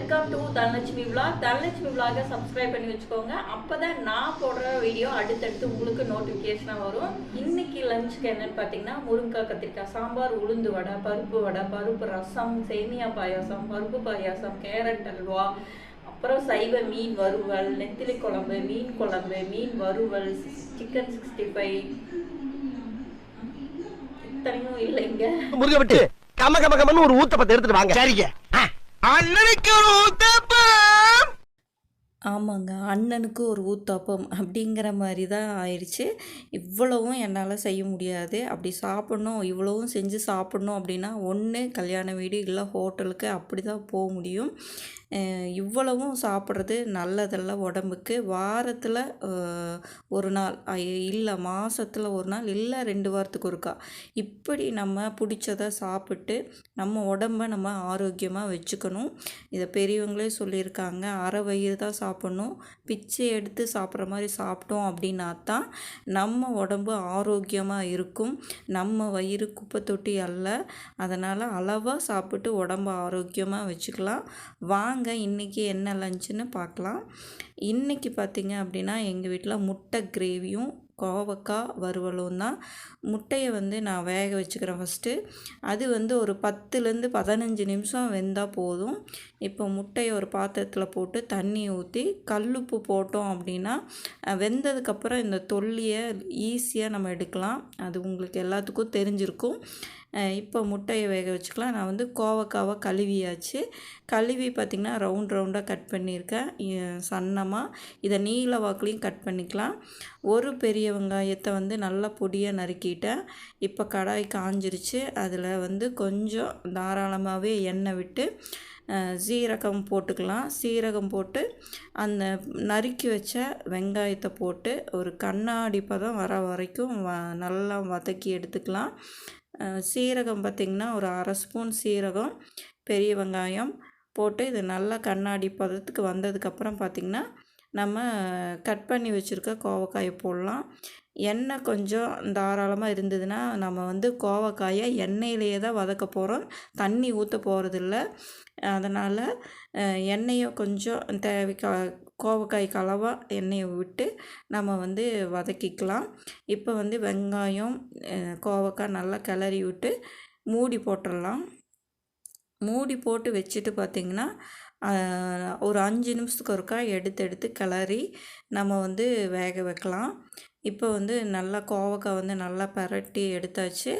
Welcome to Dhanalakshmi vlog Dhanalakshmi விலாகை subscribe பண்ணி வச்சுக்கோங்க. அப்பதான் நான் போடுற வீடியோ அடுத்தடுத்து உங்களுக்கு நோட்டிஃபிகேஷனாக வரும். இன்னைக்கு லஞ்சுக்கு என்னன்னு பார்த்தீங்கன்னா முருங்கைக்காய் கத்திரிக்காய் சாம்பார் உளுந்து வடை பருப்பு வடை பருப்பு ரசம் சேமியா பாயாசம் பருப்பு பாயாசம் கேரட் அல்வா அப்புறம் சைவ மீன் வறுவல் நெத்திலி குழம்பு மீன் குழம்பு மீன் வறுவல் சிக்கன் சிக்ஸ்டி ஃபைவ் இத்தனையும் இல்லைங்க. முருக விட்டு. கம கம கமன்னு ஒரு ஊத்தப்பத்தை எடுத்துட்டு வாங்க. சரிங்க. அண்ணனுக்கு ஒரு ஊத்தாப்பம். ஆமாங்க அண்ணனுக்கு ஒரு ஊத்தாப்பம் அப்படிங்கிற மாதிரி தான் ஆயிடுச்சு. இவ்வளவும் என்னால் செய்ய முடியாது. அப்படி சாப்பிட்ணும் இவ்வளவும் செஞ்சு சாப்பிட்ணும் அப்படின்னா ஒன்று கல்யாண வீடு இல்லை ஹோட்டலுக்கு அப்படி தான் போக முடியும். இவ்வளவும் சாப்பிட்றது நல்லதல்ல உடம்புக்கு. வாரத்தில் ஒரு நாள் இல்லை மாதத்தில் ஒரு நாள் இல்லை ரெண்டு வாரத்துக்கு ஒருக்கா. இப்படி நம்ம பிடிச்சதை சாப்பிட்டு நம்ம உடம்ப நம்ம ஆரோக்கியமாக வச்சுக்கணும். இதை பெரியவங்களே சொல்லியிருக்காங்க. அரை வயிறு தான் சாப்பிட்ணும். பிச்சை எடுத்து சாப்பிட்ற மாதிரி சாப்பிட்டோம் அப்படின்னா தான் நம்ம உடம்பு ஆரோக்கியமாக இருக்கும். நம்ம வயிறு குப்பை தொட்டி அல்ல. அதனால் அளவாக சாப்பிட்டு உடம்ப ஆரோக்கியமாக வச்சுக்கலாம். வாங்க இன்றைக்கி என்ன லஞ்சுன்னு பார்க்கலாம். இன்றைக்கி பார்த்திங்க அப்படின்னா எங்கள் வீட்டில் முட்டை கிரேவியும் கோவக்காய் வறுவலும் தான் முட்டையை வந்து நான் வேக வச்சுக்கிறேன் ஃபஸ்ட்டு. அது வந்து ஒரு பத்துலேருந்து பதினஞ்சு நிமிஷம் வெந்தால் போதும். இப்போ முட்டையை ஒரு பாத்திரத்தில் போட்டு தண்ணி ஊற்றி கல்லுப்பு போட்டோம் அப்படின்னா வெந்ததுக்கப்புறம் இந்த தொல்லியை ஈஸியாக நம்ம எடுக்கலாம். அது உங்களுக்கு எல்லாத்துக்கும் தெரிஞ்சிருக்கும். இப்போ முட்டையை வேக வச்சுக்கலாம். நான் வந்து கோவக்காவை கழுவியாச்சு. கழுவி பார்த்திங்கன்னா ரவுண்ட் ரவுண்டாக கட் பண்ணியிருக்கேன். சன்னமாக இதை நீல வாக்குலையும் கட் பண்ணிக்கலாம். ஒரு பெரிய வெங்காயத்தை வந்து நல்லா பொடியாக நறுக்கிட்டேன். இப்போ கடாய் காஞ்சிருச்சு. அதில் வந்து கொஞ்சம் தாராளமாகவே எண்ணெய் விட்டு சீரகம் போட்டுக்கலாம். சீரகம் போட்டு அந்த நறுக்கி வச்ச வெங்காயத்தை போட்டு ஒரு கண்ணாடி பதம் வர வரைக்கும் வ நல்லா வதக்கி எடுத்துக்கலாம். சீரகம் பார்த்திங்கன்னா ஒரு அரை ஸ்பூன் சீரகம் பெரிய வெங்காயம் போட்டு இது நல்லா கண்ணாடி பதத்துக்கு வந்ததுக்கப்புறம் பார்த்திங்கன்னா நம்ம கட் பண்ணி வச்சுருக்க கோவக்காயை போடலாம். எண்ணெய் கொஞ்சம் தாராளமாக இருந்ததுன்னா நம்ம வந்து கோவக்காயை எண்ணெயிலேயே தான் வதக்க போகிறோம் தண்ணி ஊற்ற போகிறதில்ல அதனால் எண்ணெயை கொஞ்சம் தேவைக்க கோவக்காய் கலவா எண்ணெயை விட்டு நம்ம வந்து வதக்கிக்கலாம். இப்போ வந்து வெங்காயம் கோவக்காய் நல்லா கிளறி விட்டு மூடி போட்டுடலாம் மூடி போட்டு வச்சுட்டு பார்த்திங்கன்னா ஒரு அஞ்சு நிமிஷத்துக்கு ஒருக்கா எடுத்து எடுத்து கிளறி நம்ம வந்து வேக வைக்கலாம். இப்போ வந்து நல்லா கோவக்காய் வந்து நல்லா பரட்டி எடுத்தாச்சு.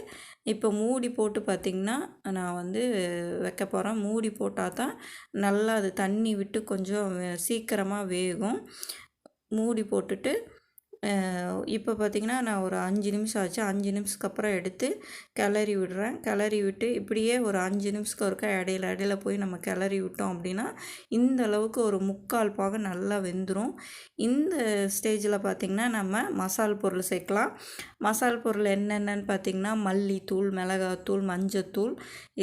இப்போ மூடி போட்டு பார்த்திங்கன்னா நான் வந்து வைக்க போகிறேன் மூடி போட்டால் தான் நல்லா அது தண்ணி விட்டு கொஞ்சம் சீக்கிரமாக வேகும். மூடி போட்டுட்டு இப்போ பார்த்திங்கன்னா நான் ஒரு அஞ்சு நிமிஷம் ஆச்சு. அஞ்சு நிமிஷத்துக்கு அப்புறம் எடுத்து கிளறி விடுறேன். கிளறி விட்டு இப்படியே ஒரு அஞ்சு நிமிஷத்துக்கு ஒருக்கா இடையில இடையில போய் நம்ம கிளறி விட்டோம் அப்படின்னா இந்த அளவுக்கு ஒரு முக்கால் பாகம் நல்லா வெந்துடும் இந்த ஸ்டேஜில் பார்த்திங்கன்னா நம்ம மசால் பொருள் சேர்க்கலாம். மசால் பொருள் என்னென்னன்னு பார்த்திங்கன்னா மல்லித்தூள் மிளகாத்தூள் மஞ்சத்தூள்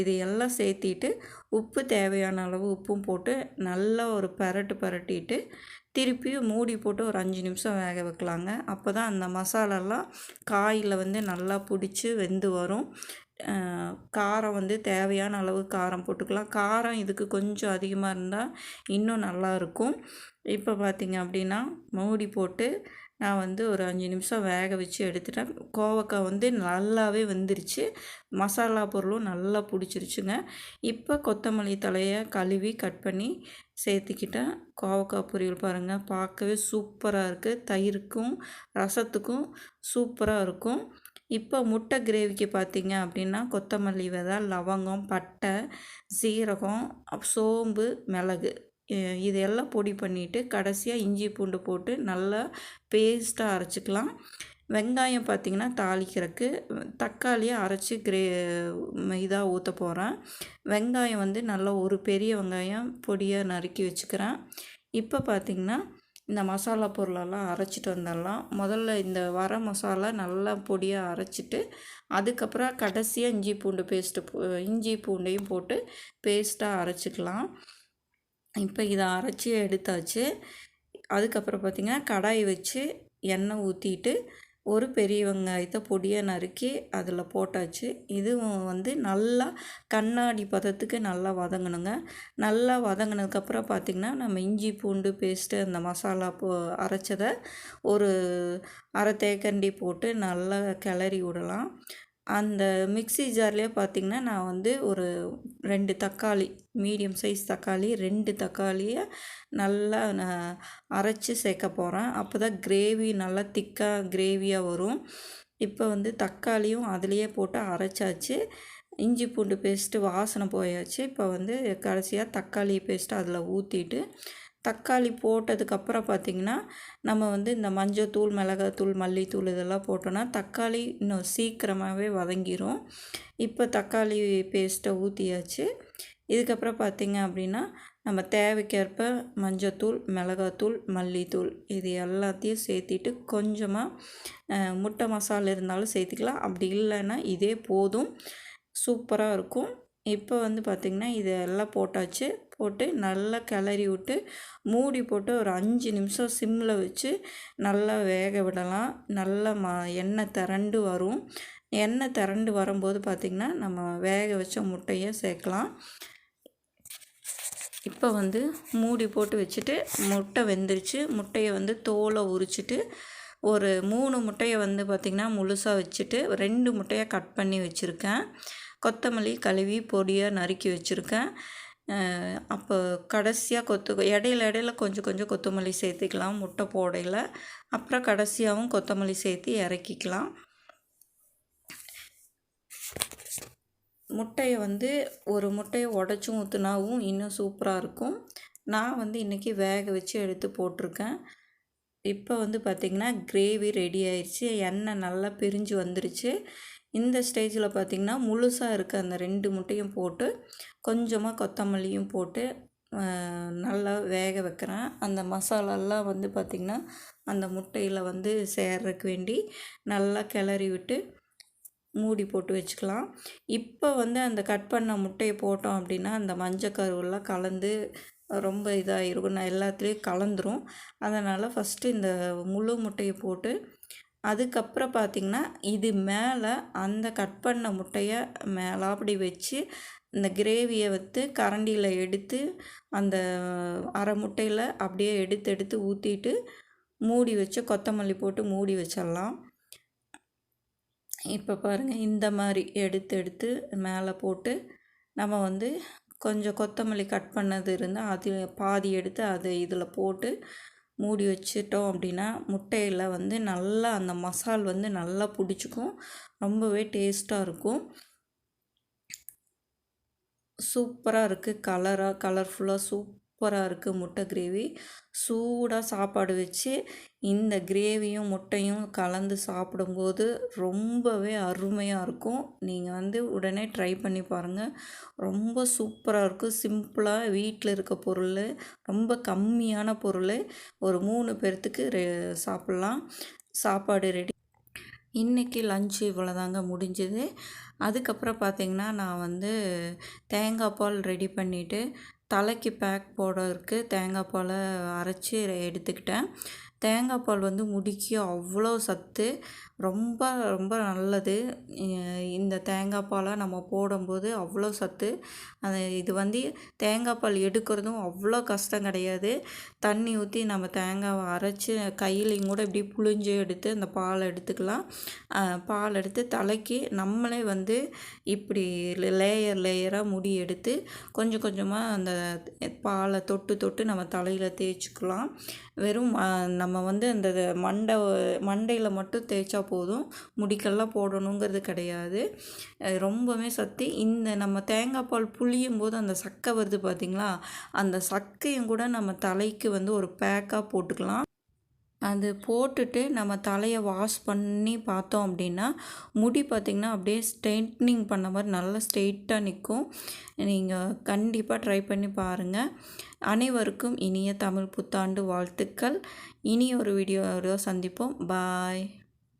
இது எல்லாம் சேர்த்திட்டு உப்பு தேவையான அளவு உப்பும் போட்டு நல்லா ஒரு பரட்டு பரட்டிட்டு திருப்பியும் மூடி போட்டு ஒரு அஞ்சு நிமிஷம் வேக வைக்கலாங்க. அப்போ தான் அந்த மசாலாலாம் காயில் வந்து நல்லா பிடிச்சி வெந்து வரும். காரம் வந்து தேவையான அளவு காரம் போட்டுக்கலாம். காரம் இதுக்கு கொஞ்சம் அதிகமாக இருந்தால் இன்னும் நல்லா இருக்கும். இப்போ பார்த்தீங்க அப்படின்னா மூடி போட்டு நான் வந்து ஒரு அஞ்சு நிமிஷம் வேக வச்சு எடுத்துட்டேன். கோவக்காய் வந்து நல்லாவே வெந்துருச்சு. மசாலா பொருளும் நல்லா பிடிச்சிருச்சுங்க. இப்போ கொத்தமல்லி தலையை கழுவி கட் பண்ணி சேர்த்துக்கிட்டேன். கோவக்காய் பொரியல் பாருங்கள் பார்க்கவே சூப்பராக இருக்குது தயிருக்கும் ரசத்துக்கும் சூப்பராக இருக்கும். இப்போ முட்டை கிரேவிக்கு பார்த்தீங்க அப்படின்னா கொத்தமல்லி விதை லவங்கம் பட்டை சீரகம் சோம்பு மிளகு. இதையெல்லாம் பொடி பண்ணிவிட்டு கடைசியாக இஞ்சி பூண்டு போட்டு நல்லா பேஸ்ட்டாக அரைச்சிக்கலாம். வெங்காயம் பார்த்திங்கன்னா தாளிக்கிறதுக்கு தக்காளியை அரைச்சி கிரே இதாக ஊற்ற போகிறேன் வெங்காயம் வந்து நல்லா ஒரு பெரிய வெங்காயம் பொடியாக நறுக்கி வச்சுக்கிறேன். இப்போ பார்த்திங்கன்னா இந்த மசாலா பொருளெல்லாம் அரைச்சிட்டு வந்துடலாம். முதல்ல இந்த வர மசாலா நல்லா பொடியாக அரைச்சிட்டு அதுக்கப்புறம் கடைசியாக இஞ்சி பூண்டு பேஸ்ட்டு இஞ்சி பூண்டையும் போட்டு பேஸ்ட்டாக அரைச்சிக்கலாம். இப்போ இதை அரைச்சி எடுத்தாச்சு. அதுக்கப்புறம் பார்த்திங்கன்னா கடாய் வச்சு எண்ணெய் ஊற்றிட்டு ஒரு பெரிய வெங்காயத்தை பொடியாக நறுக்கி அதில் போட்டாச்சு. இதுவும் வந்து நல்லா கண்ணாடி பதத்துக்கு நல்லா வதங்கணுங்க. நல்லா வதங்கினதுக்கப்புறம் பார்த்திங்கன்னா நம்ம இஞ்சி பூண்டு பேஸ்ட்டு அந்த மசாலா போ அரைச்சதை ஒரு அரை தேக்கண்டி போட்டு நல்லா கிளறி விடலாம். அந்த மிக்ஸி ஜார்லேயே பார்த்திங்கன்னா நான் வந்து ஒரு ரெண்டு தக்காளி மீடியம் சைஸ் தக்காளி ரெண்டு தக்காளியை நல்லா நான் அரைச்சி சேர்க்க போகிறேன் அப்போ தான் கிரேவி நல்லா திக்காக கிரேவியாக வரும். இப்போ வந்து தக்காளியும் அதுலேயே போட்டு அரைச்சாச்சு. இஞ்சி பூண்டு பேஸ்ட்டு வாசனை போயாச்சு. இப்போ வந்து கடைசியாக தக்காளி பேஸ்ட்டு அதில் ஊற்றிட்டு தக்காளி போட்டதுக்கப்புறம் பார்த்திங்கன்னா நம்ம வந்து இந்த மஞ்சத்தூள் மிளகாத்தூள் மல்லித்தூள் இதெல்லாம் போட்டோன்னா தக்காளி இன்னும் சீக்கிரமாகவே வதங்கிரும். இப்போ தக்காளி பேஸ்ட்டை ஊற்றியாச்சு இதுக்கப்புறம் பார்த்திங்க அப்படின்னா நம்ம தேவைக்கேற்ப மஞ்சத்தூள் மிளகாத்தூள் மல்லித்தூள் இது எல்லாத்தையும் சேர்த்திட்டு கொஞ்சமாக முட்டை மசாலா இருந்தாலும் சேர்த்துக்கலாம். அப்படி இல்லைன்னா இதே போதும். சூப்பராக இருக்கும். இப்போ வந்து பார்த்திங்கன்னா இதெல்லாம் போட்டாச்சு. போட்டு நல்லா கிளறி விட்டு மூடி போட்டு ஒரு அஞ்சு நிமிஷம் சிம்மில் வச்சு நல்லா வேக விடலாம். நல்லா ம எண்ணெய் திரண்டு வரும். எண்ணெய் திரண்டு வரும்போது பார்த்திங்கன்னா நம்ம வேக வச்ச முட்டையை சேர்க்கலாம். இப்போ வந்து மூடி போட்டு வச்சுட்டு முட்டை வெந்துருச்சு. முட்டையை வந்து தோலை உரிச்சிட்டு ஒரு மூணு முட்டையை வந்து பார்த்திங்கன்னா முழுசாக வச்சுட்டு ரெண்டு முட்டையை கட் பண்ணி வச்சுருக்கேன். கொத்தமல்லி கழுவி பொடியாக நறுக்கி வச்சுருக்கேன். அப்போ கடைசியாக கொத்து இடையில இடையில கொஞ்சம் கொஞ்சம் கொத்தமல்லி சேர்த்துக்கலாம் முட்டை போடையில். அப்புறம் கடைசியாகவும் கொத்தமல்லி சேர்த்து இறக்கிக்கலாம். முட்டையை வந்து ஒரு முட்டையை உடச்சும் ஊற்றுனாவும் இன்னும் சூப்பராக இருக்கும். நான் வந்து இன்றைக்கி வேக வச்சு எடுத்து போட்டிருக்கேன். இப்போ வந்து பார்த்திங்கன்னா கிரேவி ரெடி ஆயிடுச்சு. எண்ணெய் நல்லா பிரிஞ்சு வந்துருச்சு. இந்த ஸ்டேஜில் பார்த்திங்கன்னா முழுசாக இருக்க அந்த ரெண்டு முட்டையும் போட்டு கொஞ்சமாக கொத்தமல்லியும் போட்டு நல்லா வேக வைக்கிறேன். அந்த மசாலாலாம் வந்து பார்த்திங்கன்னா அந்த முட்டையில் வந்து சேர்றதுக்கு வேண்டி நல்லா கிளறி விட்டு மூடி போட்டு வச்சுக்கலாம். இப்போ வந்து அந்த கட் பண்ண முட்டையை போட்டோம் அப்படின்னா அந்த மஞ்சக்கருவெல்லாம் கலந்து ரொம்ப இதாகிருக்கும் நான் எல்லாத்துலேயும் கலந்துரும். அதனால் ஃபஸ்ட்டு இந்த முழு முட்டையை போட்டு அதுக்கப்புறம் பார்த்திங்கன்னா இது மேலே அந்த கட் பண்ண முட்டையை மேலே அப்படி வச்சு இந்த கிரேவியை வந்து கரண்டியில் எடுத்து அந்த அரை முட்டையில் அப்படியே எடுத்து எடுத்து ஊற்றிட்டு மூடி வச்சு கொத்தமல்லி போட்டு மூடி வச்சிடலாம். இப்போ பாருங்கள் இந்த மாதிரி எடுத்து எடுத்து மேலே போட்டு நம்ம வந்து கொஞ்சம் கொத்தமல்லி கட் பண்ணது இருந்தால் அது பாதி எடுத்து அதை இதில் போட்டு மூடி வச்சிட்டோம் அப்படின்னா முட்டையில் வந்து நல்லா அந்த மசால் வந்து நல்லா பிடிச்சிக்கும். ரொம்பவே டேஸ்ட்டாக இருக்கும். சூப்பராக இருக்குது கலராக கலர்ஃபுல்லாக சூப் சூப்பராக இருக்குது முட்டை கிரேவி. சூடாக சாப்பாடு வச்சு இந்த கிரேவியும் முட்டையும் கலந்து சாப்பிடும்போது ரொம்பவே அருமையாக இருக்கும். நீங்கள் வந்து உடனே ட்ரை பண்ணி பாருங்கள் ரொம்ப சூப்பராக இருக்கும் சிம்பிளாக வீட்டில் இருக்க பொருள் ரொம்ப கம்மியான பொருள். ஒரு மூணு பேர்த்துக்கு ரெ சாப்பிட்லாம். சாப்பாடு ரெடி. இன்றைக்கி லஞ்சு இவ்வளோதாங்க முடிஞ்சது. அதுக்கப்புறம் பார்த்திங்கன்னா நான் வந்து தேங்காய் பால் ரெடி பண்ணிவிட்டு தலைக்கு பேக் போடுறதுக்கு தேங்காய் பாலை அரைச்சி எடுத்துக்கிட்டேன். தேங்காய் பால் வந்து முடிக்கு அவ்வளோ சத்து. ரொம்ப ரொம்ப நல்லது. இந்த தேங்காய் பாலை நம்ம போடும்போது அவ்வளோ சத்து. அது இது வந்து தேங்காய் பால் எடுக்கிறதும் அவ்வளோ கஷ்டம் கிடையாது. தண்ணி ஊற்றி நம்ம தேங்காவை அரைச்சி கையிலையும் கூட இப்படி புழிஞ்சு எடுத்து அந்த பாலை எடுத்துக்கலாம். பால் எடுத்து தலைக்கு நம்மளே வந்து இப்படி லேயர் லேயராக முடி எடுத்து கொஞ்சம் கொஞ்சமாக அந்த பாலை தொட்டு தொட்டு நம்ம தலையில் தேய்ச்சிக்கலாம். வெறும் நம்ம வந்து அந்த மண்டை மண்டையில் மட்டும் தேய்ச்சா போதும். முடிக்கெல்லாம் போடணுங்கிறது கிடையாது. ரொம்பவே சத்து. இந்த நம்ம தேங்காய் பால் புளியும் போது அந்த சக்கை வருது பார்த்திங்களா அந்த சக்கையும் கூட நம்ம தலைக்கு வந்து ஒரு பேக்காக போட்டுக்கலாம். அது போட்டுட்டு நம்ம தலையை வாஷ் பண்ணி பார்த்தோம் அப்படின்னா முடி பார்த்திங்கன்னா அப்படியே ஸ்ட்ரெயிட்னிங் பண்ண மாதிரி நல்லா ஸ்ட்ரெயிட்டாக நிற்கும். நீங்கள் கண்டிப்பாக ட்ரை பண்ணி பாருங்கள் அனைவருக்கும் இனிய தமிழ் புத்தாண்டு வாழ்த்துக்கள். இனி ஒரு வீடியோவில் சந்திப்போம். பாய்.